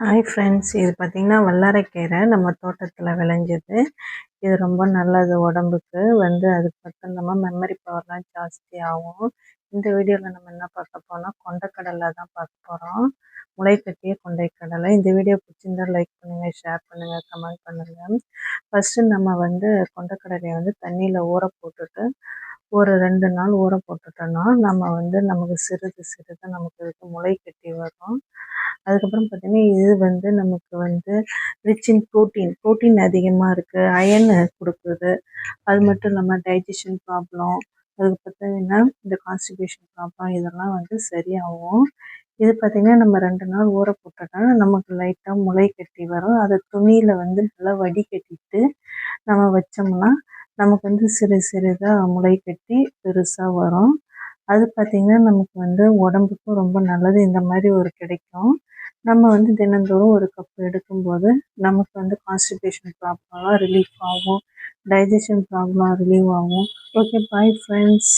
Hi friends இது பார்த்திங்கன்னா வல்லாரைக்கீரை நம்ம தோட்டத்தில் விளைஞ்சது. இது ரொம்ப நல்லது உடம்புக்கு. வந்து அதுக்கு மட்டும் இல்லாமல் மெமரி பவர்லாம் ஜாஸ்தி ஆகும். இந்த வீடியோவில் நம்ம என்ன பார்க்க போனால் கொண்டைக்கடலை தான் பார்க்க போகிறோம் முளைக்கட்டிய கொண்டைக்கடலை. இந்த வீடியோ பிடிச்சிருந்தா லைக் பண்ணுங்கள் ஷேர் பண்ணுங்கள் கமெண்ட் பண்ணுங்கள் ஃபஸ்ட்டு நம்ம வந்து கொண்டைக்கடலையை வந்து தண்ணியில் ஊற போட்டுட்டு ஒரு ரெண்டு நாள் ஊற போட்டுட்டோன்னா நம்ம வந்து நமக்கு சிறிது சிறிது நமக்கு முளை கட்டி வரும். அதுக்கப்புறம் பார்த்திங்கன்னா இது வந்து நமக்கு வந்து ரிச் இன் ப்ரோட்டீன் ப்ரோட்டீன் அதிகமாக இருக்குது அயன் கொடுக்குது. அது மட்டும் இல்லாமல் டைஜஷன் ப்ராப்ளம் அதுக்கு பார்த்தீங்கன்னா இந்த கான்ஸ்டிபேஷன் ப்ராப்ளம் இதெல்லாம் வந்து சரியாகும். இது பார்த்திங்கன்னா நம்ம ரெண்டு நாள் ஊற போட்டோன்னா நமக்கு லைட்டாக முளை கட்டி வரும். அதை துணியில் வந்து நல்லா வடிகட்டிட்டு நம்ம வச்சோம்னா நமக்கு வந்து சிறு சிறிதாக முளை கட்டி பெருசாக வரும். அது பார்த்திங்கன்னா நமக்கு வந்து உடம்புக்கும் ரொம்ப நல்லது. இந்த மாதிரி ஒரு கிடைக்கும். நம்ம வந்து தினந்தோறும் ஒரு கப் எடுக்கும்போது நமக்கு வந்து கான்ஸ்டிபேஷன் ப்ராப்ளம்லாம் ரிலீஃப் ஆகும். டைஜஷன் ப்ராப்ளம் ரிலீவ் ஆகும். Okay bye friends